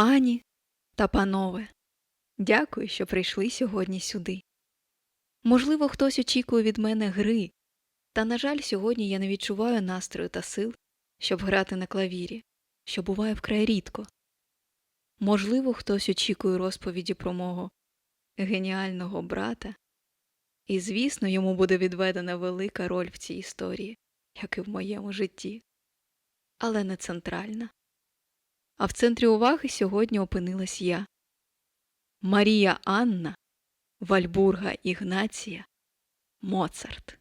Пані та панове, дякую, що прийшли сьогодні сюди. Можливо, хтось очікує від мене гри, та, на жаль, сьогодні я не відчуваю настрою та сил, щоб грати на клавірі, що буває вкрай рідко. Можливо, хтось очікує розповіді про мого геніального брата, і, звісно, йому буде відведена велика роль в цій історії, як і в моєму житті, але не центральна. А в центрі уваги сьогодні опинилась я Марія Анна Вальбурга Ігнація Моцарт.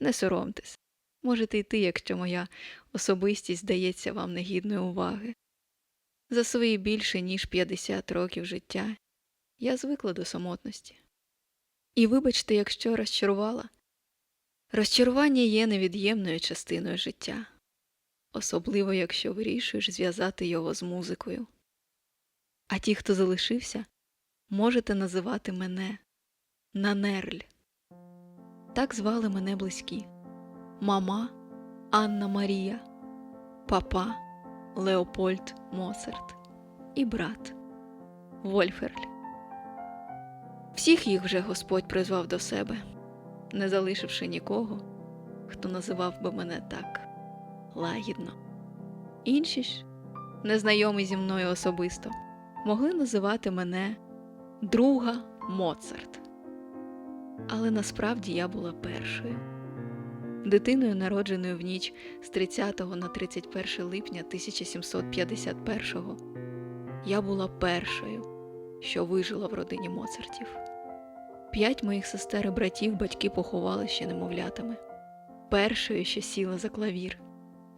Не соромтесь, можете йти, якщо моя особистість здається вам негідною уваги. За свої більше ніж 50 років життя я звикла до самотності. І вибачте, якщо розчарувала. Розчарування є невід'ємною частиною життя, особливо якщо вирішуєш зв'язати його з музикою. А ті, хто залишився, можете називати мене Нанерль. Так звали мене близькі мама Анна Марія, папа Леопольд Моцарт і брат Вольферль. Всіх їх вже Господь призвав до себе, не залишивши нікого, хто називав би мене так лагідно. Інші ж, незнайомі зі мною особисто, могли називати мене друга Моцарт. Але насправді я була першою. Дитиною, народженою в ніч з 30 на 31 липня 1751-го, я була першою, що вижила в родині Моцартів. П'ять моїх сестер і братів батьки поховали ще немовлятами, першою, що сіла за клавір,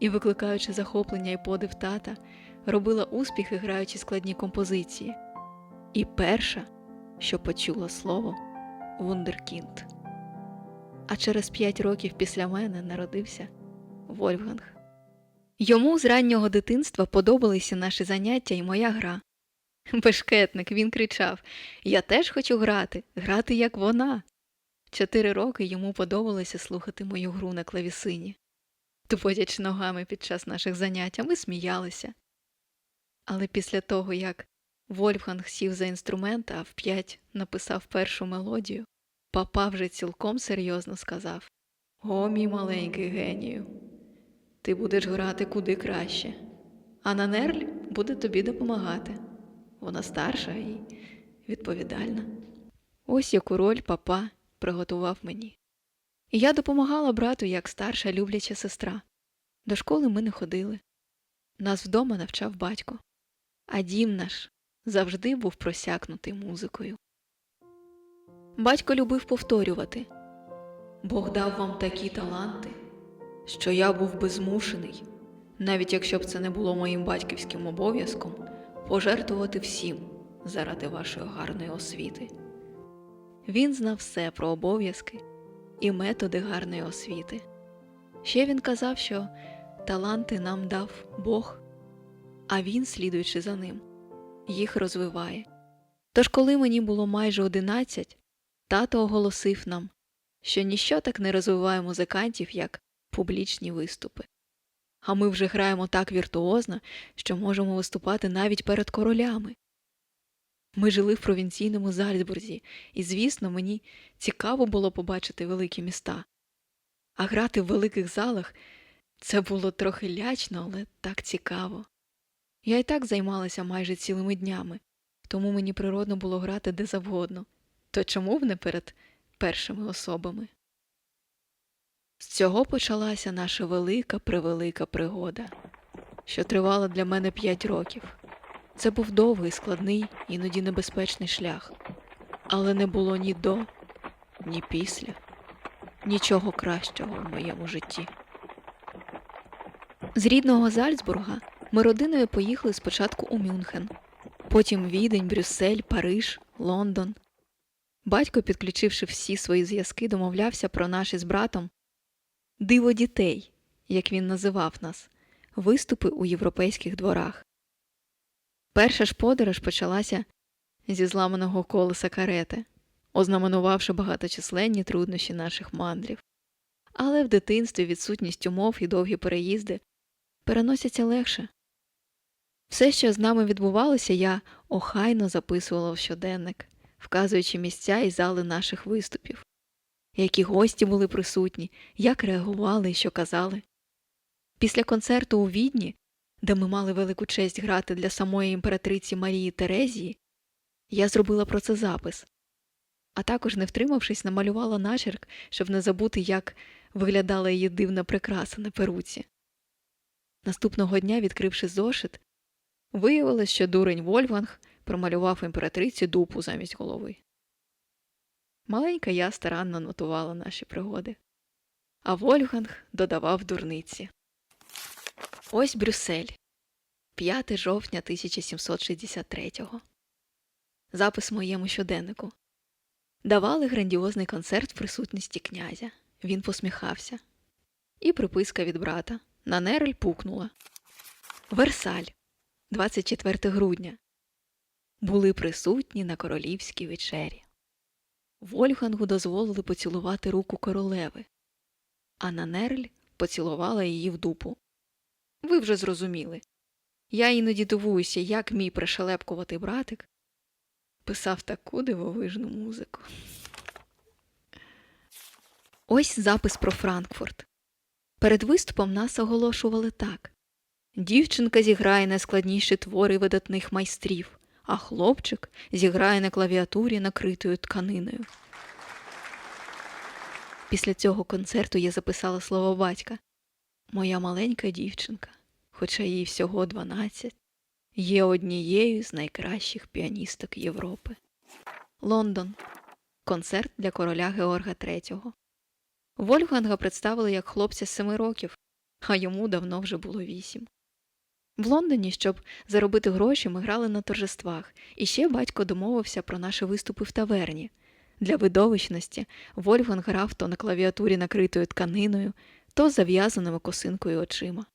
і, викликаючи захоплення і подив тата, робила успіхи, граючи складні композиції, і перша, що почула слово Вундеркінд. А через п'ять років після мене народився Вольфганг. Йому з раннього дитинства подобалися наші заняття і моя гра. Бешкетник, він кричав Я теж хочу грати, грати, як вона. Чотири роки йому подобалося слухати мою гру на клавісині. Тупотячи ногами під час наших занять, а ми сміялися. Але після того, як Вольфганг сів за інструмент, а в п'ять написав першу мелодію, папа вже цілком серйозно сказав О, мій маленький генію, ти будеш грати куди краще, а Нанерль буде тобі допомагати. Вона старша і відповідальна. Ось яку роль папа приготував мені. І я допомагала брату як старша любляча сестра. До школи ми не ходили. Нас вдома навчав батько, а дім наш завжди був просякнутий музикою. Батько любив повторювати Бог дав вам такі таланти, що я був би змушений, навіть якщо б це не було моїм батьківським обов'язком, пожертвувати всім заради вашої гарної освіти. Він знав все про обов'язки і методи гарної освіти. Ще він казав, що таланти нам дав Бог, а він, слідуючи за ним, їх розвиває. Тож, коли мені було майже одинадцять, тато оголосив нам, що ніщо так не розвиває музикантів, як публічні виступи. А ми вже граємо так віртуозно, що можемо виступати навіть перед королями. Ми жили в провінційному Зальцбурзі, і, звісно, мені цікаво було побачити великі міста. А грати в великих залах це було трохи лячно, але так цікаво. Я і так займалася майже цілими днями, тому мені природно було грати де завгодно, то чому б не перед першими особами? З цього почалася наша велика превелика пригода, що тривала для мене п'ять років. Це був довгий, складний, іноді небезпечний шлях, але не було ні до, ні після, нічого кращого в моєму житті. З рідного Зальцбурга ми родиною поїхали спочатку у Мюнхен, потім Відень, Брюссель, Париж, Лондон. Батько, підключивши всі свої зв'язки, домовлявся про наші з братом диво дітей, як він називав нас, виступи у європейських дворах. Перша ж подорож почалася зі зламаного колеса карети, ознаменувавши багаточисленні труднощі наших мандрів. Але в дитинстві відсутність умов і довгі переїзди переносяться легше. Все, що з нами відбувалося, я охайно записувала в щоденник, вказуючи місця і зали наших виступів, які гості були присутні, як реагували і що казали. Після концерту у Відні, де ми мали велику честь грати для самої імператриці Марії Терезії, я зробила про це запис, а також, не втримавшись, намалювала начерк, щоб не забути, як виглядала її дивна прикраса на перуці. Наступного дня, відкривши зошит, виявилось, що дурень Вольфганг промалював імператриці дупу замість голови. Маленька я старанно нотувала наші пригоди, а Вольфганг додавав дурниці. Ось Брюссель, 5 жовтня 1763-го. Запис моєму щоденнику. Давали грандіозний концерт в присутності князя. Він посміхався. І приписка від брата. На нерель пукнула. Версаль, 24 грудня. Були присутні на королівській вечері. Вольфгангу дозволили поцілувати руку королеви, а на нерль поцілувала її в дупу. Ви вже зрозуміли. Я іноді дивуюся, як мій пришелепкуватий братик писав таку дивовижну музику. Ось запис про Франкфурт. Перед виступом нас оголошували так Дівчинка зіграє найскладніші твори видатних майстрів, а хлопчик зіграє на клавіатурі накритою тканиною. Після цього концерту я записала слово батька. Моя маленька дівчинка, хоча їй всього 12, є однією з найкращих піаністок Європи. Лондон. Концерт для короля Георга III. Вольфганга представили як хлопця семи років, а йому давно вже було вісім. В Лондоні, щоб заробити гроші, ми грали на торжествах, і ще батько домовився про наші виступи в таверні. Для видовищності Вольфганг грав то на клавіатурі накритою тканиною, то зав'язаними косинкою очима.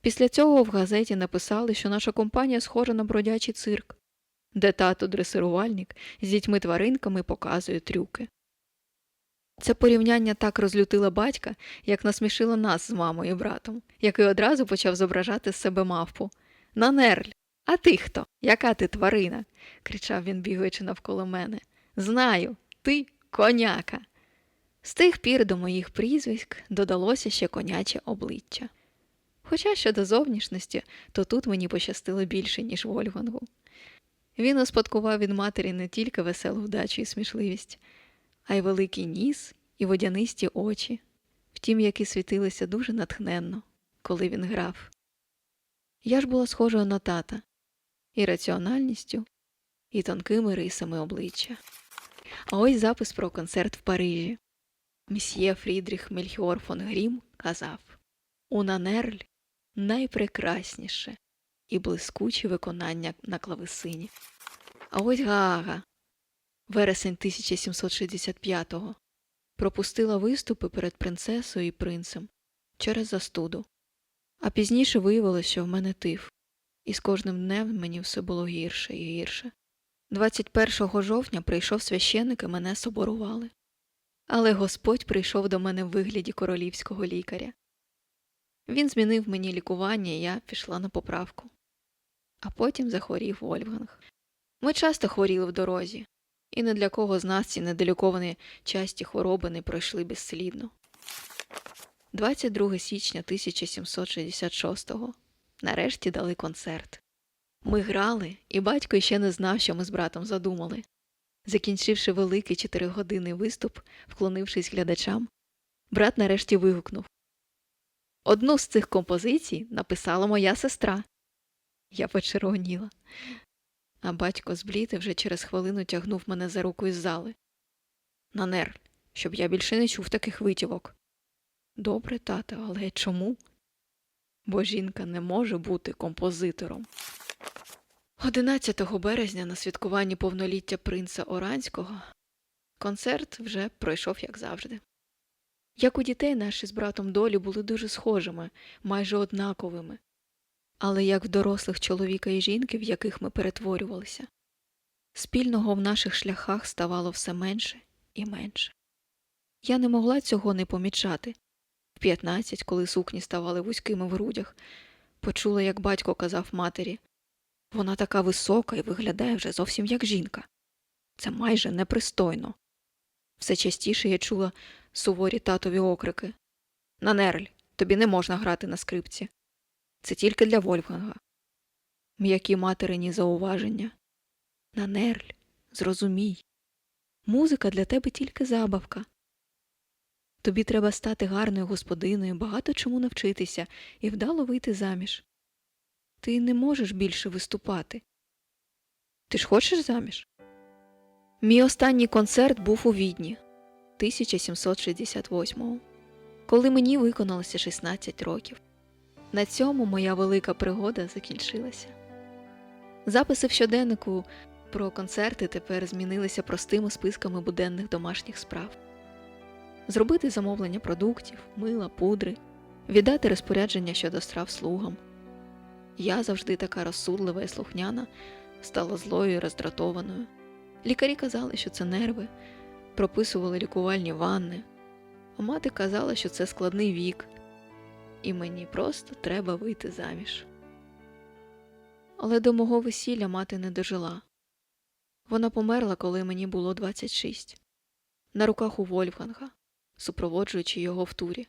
Після цього в газеті написали, що наша компанія схожа на бродячий цирк, де тато дресирувальник з дітьми тваринками показує трюки. Це порівняння так розлютило батька, як насмішило нас з мамою і братом, який одразу почав зображати з себе мавпу. Нанерль, а ти хто? Яка ти тварина? кричав він, бігаючи навколо мене. Знаю, ти коняка. З тих пір до моїх прізвиськ додалося ще коняче обличчя. Хоча щодо зовнішності, то тут мені пощастило більше, ніж Вольфгангу. Він успадкував від матері не тільки веселу вдачу і смішливість, а й великий ніс і водянисті очі, втім, які світилися дуже натхненно, коли він грав. Я ж була схожою на тата і раціональністю, і тонкими рисами обличчя. А ось запис про концерт в Парижі. Мсьє Фрідріх Мельхіор фон Грім казав У Нанерль найпрекрасніше і блискуче виконання на клавесині. А ось Гаага, вересень 1765-го, пропустила виступи перед принцесою і принцем через застуду. А пізніше виявилося, що в мене тиф, і з кожним днем мені все було гірше і гірше. 21 жовтня прийшов священик і мене соборували. Але Господь прийшов до мене в вигляді королівського лікаря. Він змінив мені лікування, і я пішла на поправку. А потім захворів Вольфганг. Ми часто хворіли в дорозі, і не для кого з нас ці недоліковані часті хвороби не пройшли безслідно. 22 січня 1766-го нарешті дали концерт. Ми грали, і батько ще не знав, що ми з братом задумали. Закінчивши великий чотиригодинний виступ, вклонившись глядачам, брат нарешті вигукнув Одну з цих композицій написала моя сестра. Я почервоніла, а батько зблід і вже через хвилину тягнув мене за руку із зали. На нерв, щоб я більше не чув таких витівок. Добре, тато, але чому? Бо жінка не може бути композитором. 11 березня на святкуванні повноліття принца Оранського концерт вже пройшов як завжди. Як у дітей наші з братом долі були дуже схожими, майже однаковими, але як в дорослих чоловіка і жінки, в яких ми перетворювалися. Спільного в наших шляхах ставало все менше і менше. Я не могла цього не помічати. В 15, коли сукні ставали вузькими в грудях, Почула, як батько казав матері. Вона така висока і виглядає вже зовсім як жінка. Це майже непристойно. Все частіше я чула суворі татові окрики. Нанерль, тобі не можна грати на скрипці. Це тільки для Вольфганга. М'які материні зауваження. Нанерль, зрозумій. Музика для тебе тільки забавка. Тобі треба стати гарною господиною, багато чому навчитися і вдало вийти заміж. Ти не можеш більше виступати. Ти ж хочеш заміж? Мій останній концерт був у Відні 1768-го, коли мені виконалося 16 років. На цьому моя велика пригода закінчилася. Записи в щоденнику про концерти тепер змінилися простими списками буденних домашніх справ. Зробити замовлення продуктів, мила, пудри, віддати розпорядження щодо страв слугам. Я завжди така розсудлива і слухняна, стала злою і роздратованою. Лікарі казали, що це нерви, прописували лікувальні ванни, а мати казала, що це складний вік, і мені просто треба вийти заміж. Але до мого весілля мати не дожила. Вона померла, коли мені було 26, на руках у Вольфганга, супроводжуючи його в турі.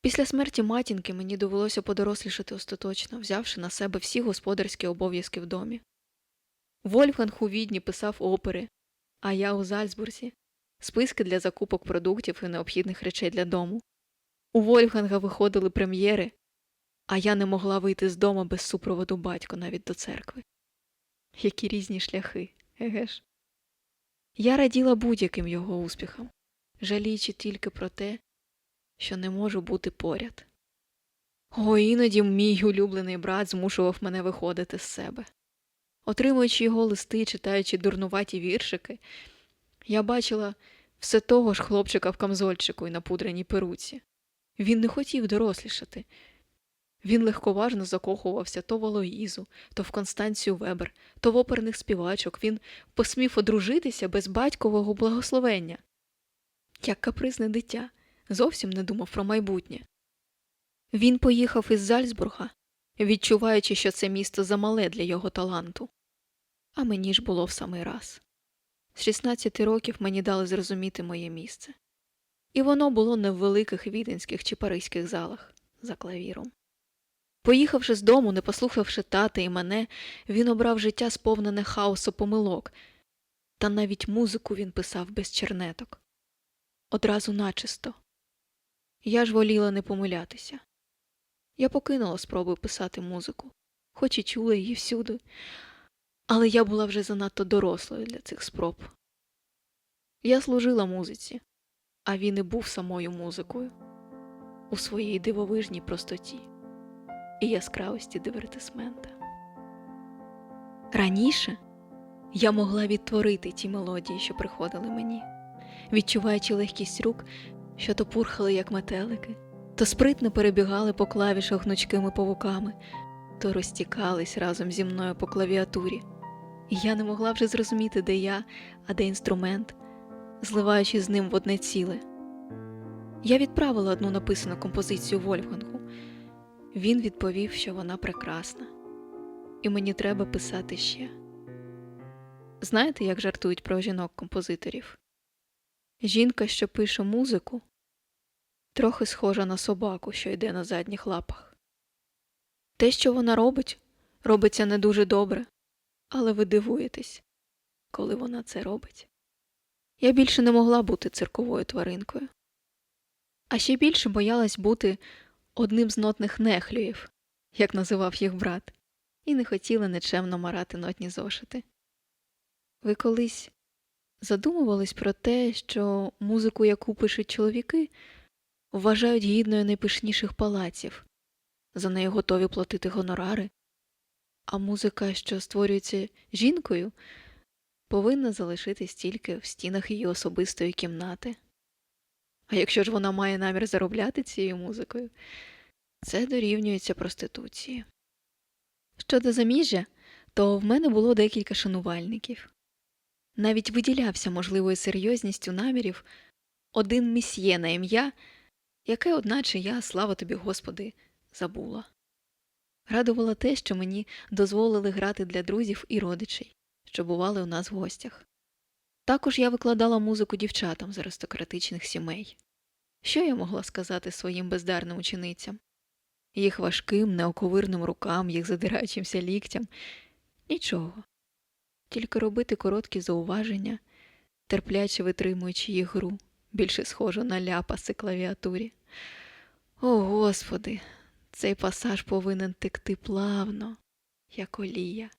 Після смерті матінки мені довелося подорослішати остаточно, взявши на себе всі господарські обов'язки в домі. Вольфганг у Відні писав опери, а я у Зальцбурзі списки для закупок продуктів і необхідних речей для дому. У Вольфганга виходили прем'єри, а я не могла вийти з дому без супроводу батька навіть до церкви. Які різні шляхи, еге ж? Я раділа будь-яким його успіхам, жаліючи тільки про те, що не можу бути поряд. О, іноді мій улюблений брат змушував мене виходити з себе. Отримуючи його листи, читаючи дурнуваті віршики, я бачила все того ж хлопчика в камзольчику і напудреній перуці. Він не хотів дорослішати. Він легковажно закохувався то в Алоїзу, то в Констанцію Вебер, то в оперних співачок. Він посмів одружитися без батькового благословення. Як капризне дитя, зовсім не думав про майбутнє. Він поїхав із Зальцбурга, відчуваючи, що це місто замале для його таланту. А мені ж було в самий раз. З 16 років мені дали зрозуміти моє місце. І воно було не в великих віденських чи паризьких залах за клавіром. Поїхавши з дому, не послухавши тата і мене, він обрав життя сповнене хаосу помилок, та навіть музику він писав без чернеток. Одразу начисто. Я ж воліла не помилятися. Я покинула спроби писати музику, хоч і чула її всюди, але я була вже занадто дорослою для цих спроб. Я служила музиці, а він і був самою музикою у своїй дивовижній простоті і яскравості дивертисмента. Раніше я могла відтворити ті мелодії, що приходили мені, відчуваючи легкість рук, що то пурхали, як метелики, то спритно перебігали по клавішах гнучкими павуками, то розтікались разом зі мною по клавіатурі. І я не могла вже зрозуміти, де я, а де інструмент, зливаючи з ним в одне ціле. Я відправила одну написану композицію Вольфгангу. Він відповів, що вона прекрасна, і мені треба писати ще. Знаєте, як жартують про жінок-композиторів? Жінка, що пише музику, трохи схожа на собаку, що йде на задніх лапах. Те, що вона робить, робиться не дуже добре, але ви дивуєтесь, коли вона це робить. Я більше не могла бути цирковою тваринкою, а ще більше боялась бути одним з нотних нехлюїв, як називав їх брат, і не хотіла нечемно марати нотні зошити. Ви колись задумувались про те, що музику, яку пишуть чоловіки, вважають гідною найпишніших палаців, за неї готові платити гонорари, а музика, що створюється жінкою, повинна залишитись тільки в стінах її особистої кімнати. А якщо ж вона має намір заробляти цією музикою, це дорівнюється проституції. Щодо заміжжя, то в мене було декілька шанувальників. Навіть виділявся можливою серйозністю намірів один місьє на ім'я, яке, одначе я, слава тобі, Господи, забула. Радувало те, що мені дозволили грати для друзів і родичей, що бували у нас в гостях. Також я викладала музику дівчатам з аристократичних сімей. Що я могла сказати своїм бездарним ученицям? Їх важким, неоковирним рукам, їх задираючимся ліктям нічого. Тільки робити короткі зауваження, терпляче витримуючи їх гру, більше схожу на ляпаси клавіатурі. О, Господи, цей пасаж повинен текти плавно, як олія.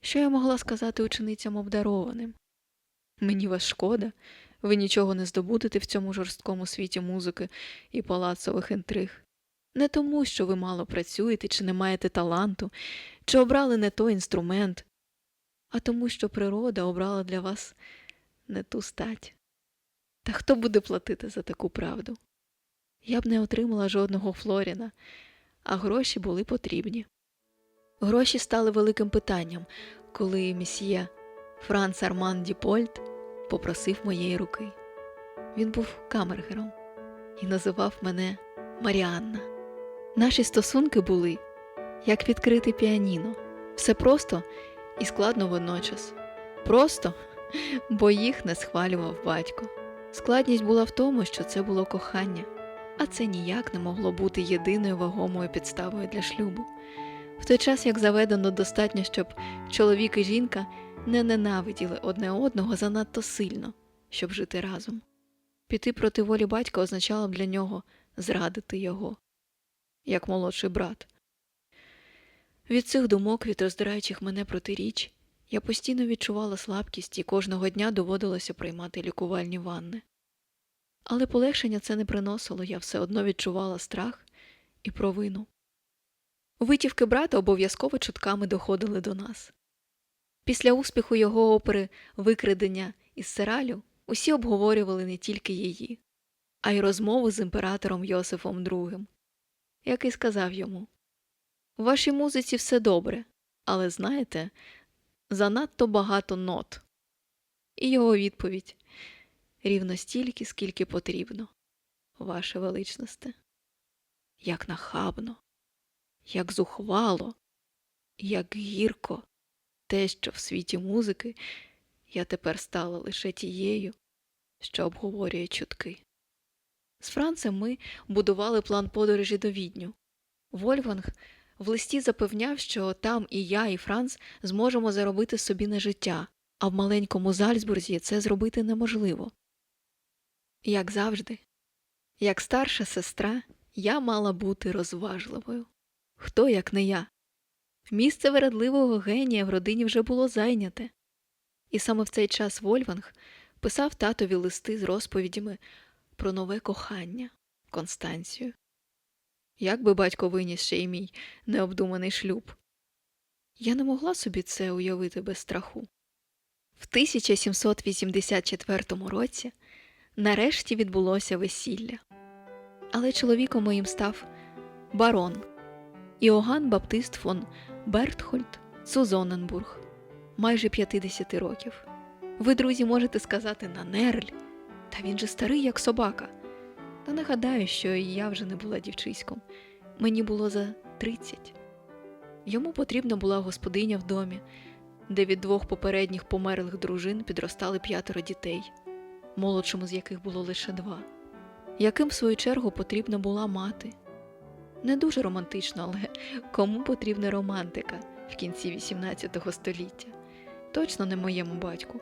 Що я могла сказати ученицям обдарованим? Мені вас шкода, ви нічого не здобудете в цьому жорсткому світі музики і палацових інтриг. Не тому, що ви мало працюєте чи не маєте таланту, чи обрали не той інструмент, а тому, що природа обрала для вас не ту стать. Та хто буде платити за таку правду? Я б не отримала жодного Флоріна, а гроші були потрібні. Гроші стали великим питанням, коли місьє Франц Арман Діпольт попросив моєї руки. Він був камергером і називав мене Маріанна. Наші стосунки були як відкрите піаніно, все просто і складно водночас. Просто, бо їх не схвалював батько. Складність була в тому, що це було кохання, а це ніяк не могло бути єдиною вагомою підставою для шлюбу. В той час, як заведено достатньо, щоб чоловік і жінка не ненавиділи одне одного занадто сильно, щоб жити разом. Піти проти волі батька означало б для нього зрадити його, як молодший брат. Від цих думок, від роздираючих мене протиріч, я постійно відчувала слабкість і кожного дня доводилося приймати лікувальні ванни. Але полегшення це не приносило, я все одно відчувала страх і провину. Витівки брата обов'язково чутками доходили до нас. Після успіху його опери Викрадення із Сералю усі обговорювали не тільки її, а й розмову з імператором Йосифом II, який сказав йому У вашій музиці все добре, але знаєте, занадто багато нот. І його відповідь рівно стільки, скільки потрібно, ваше величносте. Як нахабно, як зухвало, як гірко те, що в світі музики я тепер стала лише тією, що обговорює чутки. З Францем ми будували план подорожі до відню. Вольфганг в листі запевняв, що там і я, і Франц зможемо заробити собі на життя, а в маленькому Зальцбурзі це зробити неможливо. Як завжди, як старша сестра, я мала бути розважливою. Хто, як не я? Місце вередливого генія в родині вже було зайняте, і саме в цей час Вольфганг писав татові листи з розповідями про нове кохання Констанцію. Як би батько виніс ще й мій необдуманий шлюб? Я не могла собі це уявити без страху. В 1784 році нарешті відбулося весілля, але чоловіком моїм став барон Іоганн Баптист фон Бертхольд Сузоненбург, майже 50 років. Ви, друзі, можете сказати на нерль, та він же старий, як собака. Та нагадаю, що я вже не була дівчиськом, мені було за 30. Йому потрібна була господиня в домі, де від двох попередніх померлих дружин підростали п'ятеро дітей, молодшому з яких було лише два, яким в свою чергу потрібна була мати. Не дуже романтично, але кому потрібна романтика в кінці XVIII століття? Точно не моєму батьку.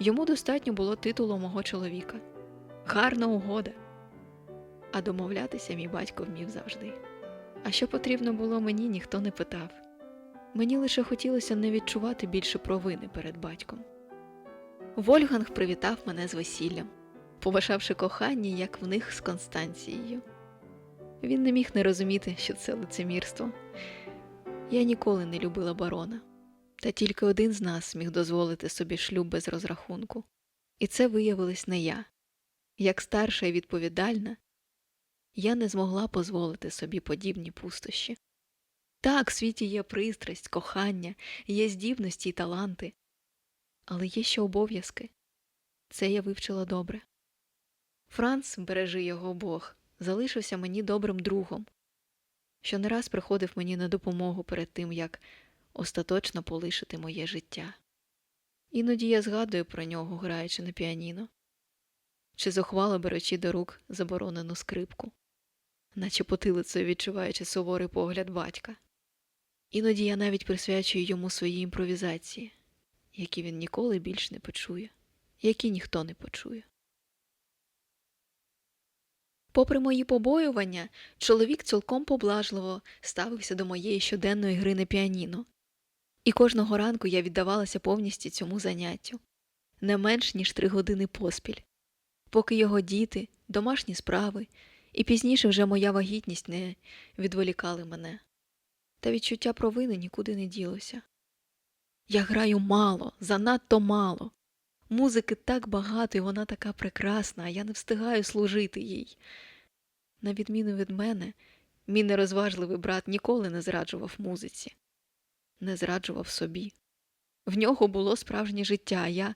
Йому достатньо було титулу мого чоловіка. Гарна угода. А домовлятися мій батько вмів завжди. А що потрібно було мені, ніхто не питав. Мені лише хотілося не відчувати більше провини перед батьком. Вольганг привітав мене з весіллям, побажавши кохання, як в них з Констанцією. Він не міг не розуміти, що це лицемірство. Я ніколи не любила барона, та тільки один з нас міг дозволити собі шлюб без розрахунку, і це виявилось не я. Як старша і відповідальна, я не змогла дозволити собі подібні пустощі. Так, в світі є пристрасть, кохання, є здібності й таланти, але є ще обов'язки. Це я вивчила добре. Франц, бережи його Бог, залишився мені добрим другом. що не раз приходив мені на допомогу перед тим, як остаточно полишити моє життя. Іноді я згадую про нього, граючи на піаніно, чи зухвало беручи до рук заборонену скрипку, наче потилицею відчуваючи суворий погляд батька. Іноді я навіть присвячую йому свої імпровізації, які він ніколи більш не почує, які ніхто не почує. Попри мої побоювання, чоловік цілком поблажливо ставився до моєї щоденної гри на піаніно, і кожного ранку я віддавалася повністю цьому заняттю не менш ніж три години поспіль, поки його діти, домашні справи і пізніше вже моя вагітність не відволікали мене. Та відчуття провини нікуди не ділося. Я граю мало, занадто мало. Музики так багато, і вона така прекрасна, а я не встигаю служити їй. На відміну від мене, мій нерозважливий брат ніколи не зраджував музиці, не зраджував собі. В нього було справжнє життя, я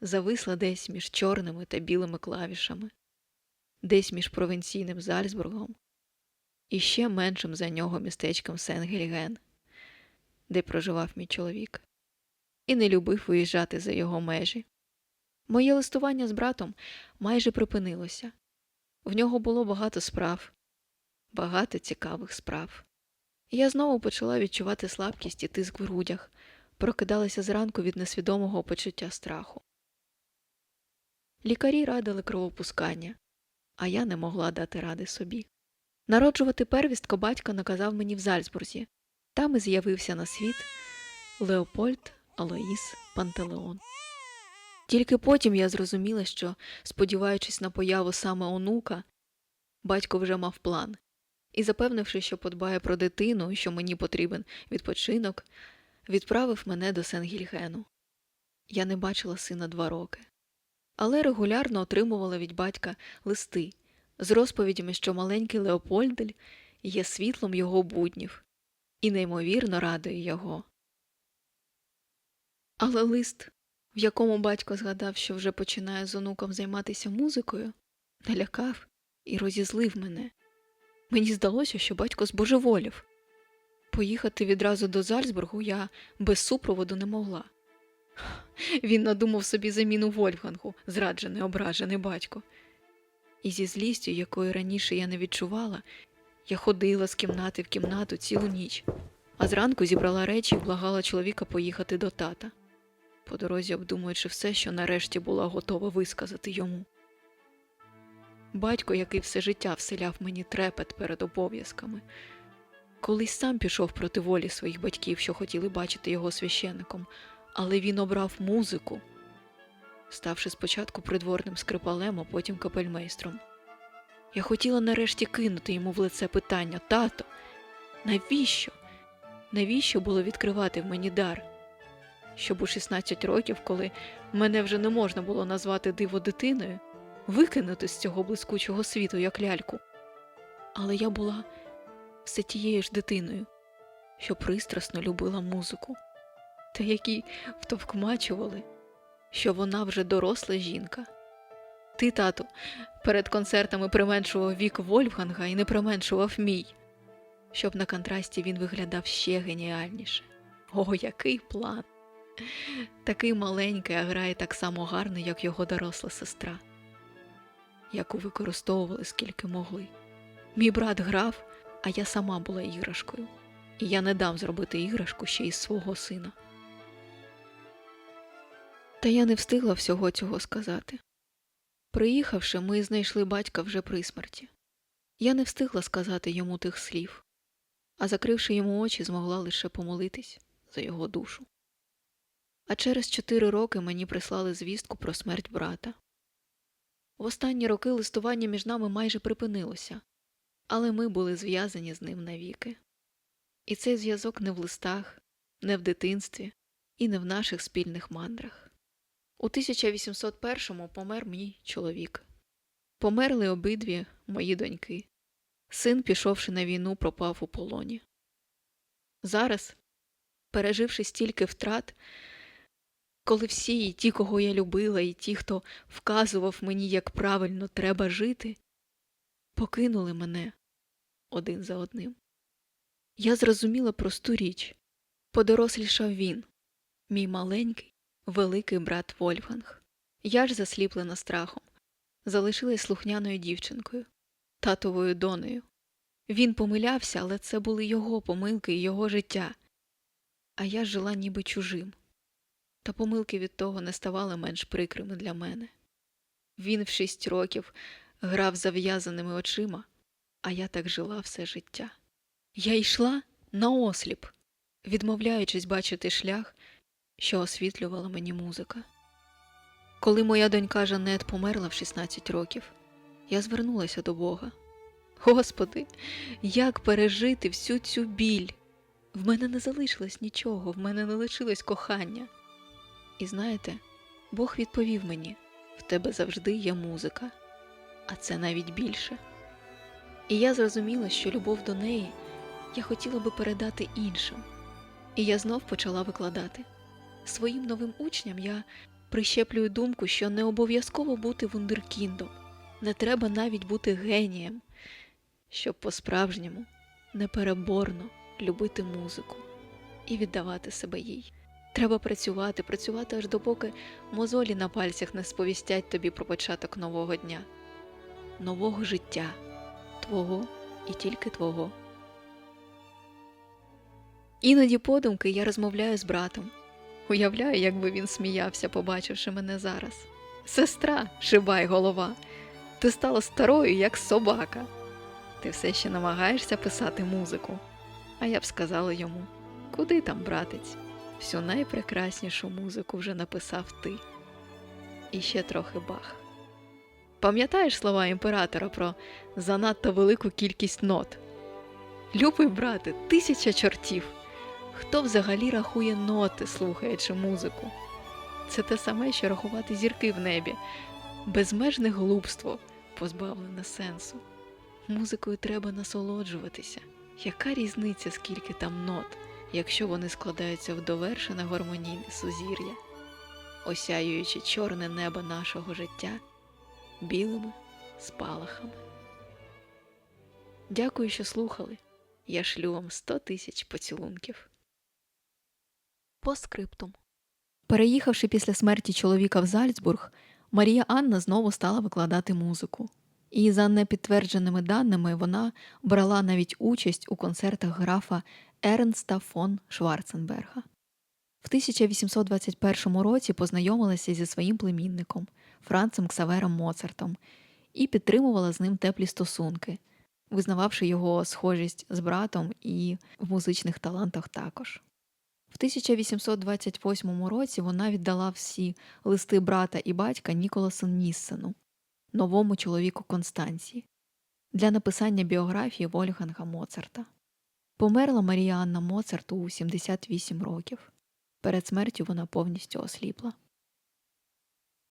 зависла десь між чорними та білими клавішами, десь між провінційним Зальцбургом і ще меншим за нього містечком Сен-Гельген, де проживав мій чоловік, і не любив виїжджати за його межі. Моє листування з братом майже припинилося. В нього було багато справ, багато цікавих справ. Я знову почала відчувати слабкість і тиск в грудях, прокидалася зранку від несвідомого почуття страху. Лікарі радили кровопускання, а я не могла дати ради собі. Народжувати первістко батько наказав мені в Зальцбурзі. Там і з'явився на світ Леопольд Алоїс Пантелеон. Тільки потім я зрозуміла, що, сподіваючись на появу саме онука, батько вже мав план, і, запевнивши, що подбає про дитину що мені потрібен відпочинок, відправив мене до Сен-Гільгену. Я не бачила сина два роки, але регулярно отримувала від батька листи з розповідями, що маленький Леопольдель є світлом його буднів і неймовірно радує його. Але лист, в якому батько згадав, що вже починає з онуком займатися музикою, налякав і розізлив мене. Мені здалося, що батько збожеволів. Поїхати відразу до Зальцбургу я без супроводу не могла. Він надумав собі заміну Вольфгангу, зраджений ображений батько. І зі злістю, якої раніше я не відчувала, я ходила з кімнати в кімнату цілу ніч, а зранку зібрала речі і благала чоловіка поїхати до тата, по дорозі обдумуючи все, що нарешті була готова висказати йому. Батько, який все життя вселяв мені трепет перед обов'язками, колись сам пішов проти волі своїх батьків, що хотіли бачити його священником, але він обрав музику ставши спочатку придворним скрипалем, а потім капельмейстром. Я хотіла нарешті кинути йому в лице питання тато, навіщо? Навіщо було відкривати в мені дар? Щоб у 16 років, коли мене вже не можна було назвати диво дитиною, викинути з цього блискучого світу, як ляльку. Але я була все тією ж дитиною, що пристрасно любила музику, та які втовкмачували що вона вже доросла жінка. Ти, тату, перед концертами применшував вік Вольфганга і не применшував мій, щоб на контрасті він виглядав ще геніальніше. О, який план! Такий маленький, а грає так само гарно, як його доросла сестра, яку використовували скільки могли. Мій брат грав, а я сама була іграшкою, і я не дам зробити іграшку ще із свого сина. Та я не встигла всього цього сказати. Приїхавши, ми знайшли батька вже при смерті. Я не встигла сказати йому тих слів, а закривши йому очі, змогла лише помолитись за його душу. А через чотири роки мені прислали звістку про смерть брата. В останні роки листування між нами майже припинилося, але ми були зв'язані з ним навіки. І цей зв'язок не в листах, не в дитинстві і не в наших спільних мандрах. У 1801-му помер мій чоловік. Померли обидві мої доньки. Син, пішовши на війну, пропав у полоні. Зараз, переживши стільки втрат, коли всі, і ті, кого я любила, і ті, хто вказував мені, як правильно треба жити, покинули мене один за одним. Я зрозуміла просту річ подорослішав він, мій маленький, великий брат Вольфганг. Я ж засліплена страхом, залишилась слухняною дівчинкою, татовою донею. Він помилявся, але це були його помилки і його життя. А я жила ніби чужим. Та помилки від того не ставали менш прикрими для мене. Він в шість років грав зав'язаними очима, а я так жила все життя. Я йшла наосліп, відмовляючись бачити шлях, що освітлювала мені музика. Коли моя донька Жанет померла в 16 років, я звернулася до Бога. Господи, як пережити всю цю біль? В мене не залишилось нічого, в мене не лишилось кохання. І знаєте, Бог відповів мені: в тебе завжди є музика, а це навіть більше. І я зрозуміла, що любов до неї я хотіла би передати іншим. І я знов почала викладати. Своїм новим учням я прищеплюю думку, що не обов'язково бути вундеркіндом, не треба навіть бути генієм, щоб по-справжньому непереборно любити музику і віддавати себе їй. Треба працювати, працювати аж допоки мозолі на пальцях не сповістять тобі про початок нового дня, нового життя, твого і тільки твого. Іноді подумки я розмовляю з братом. Уявляю, як би він сміявся, побачивши мене зараз. Сестра, шибай голова, ти стала старою, як собака. Ти все ще намагаєшся писати музику. А я б сказала йому: куди там, братець? Всю найпрекраснішу музику вже написав ти. І ще трохи бах. Пам'ятаєш слова імператора про занадто велику кількість нот? Любий брате, тисяча чортів. Хто взагалі рахує ноти, слухаючи музику? Це те саме, що рахувати зірки в небі, безмежне глупство, позбавлене сенсу. Музикою треба насолоджуватися. Яка різниця, скільки там нот, якщо вони складаються в довершене гармонійне сузір'я, осяюючи чорне небо нашого життя білими спалахами? Дякую, що слухали. Я шлю вам сто тисяч поцілунків. По скриптум. Переїхавши після смерті чоловіка в Зальцбург, Марія Анна знову стала викладати музику. І за непідтвердженими даними вона брала навіть участь у концертах графа Ернста фон Шварценберга. В 1821 році познайомилася зі своїм племінником Францем Ксавером Моцартом і підтримувала з ним теплі стосунки, визнававши його схожість з братом і в музичних талантах також. В 1828 році вона віддала всі листи брата і батька Ніколасу Ніссену, новому чоловіку Констанції, для написання біографії Вольфганга Моцарта. Померла Марія Анна Моцарт у 78 років. Перед смертю вона повністю осліпла.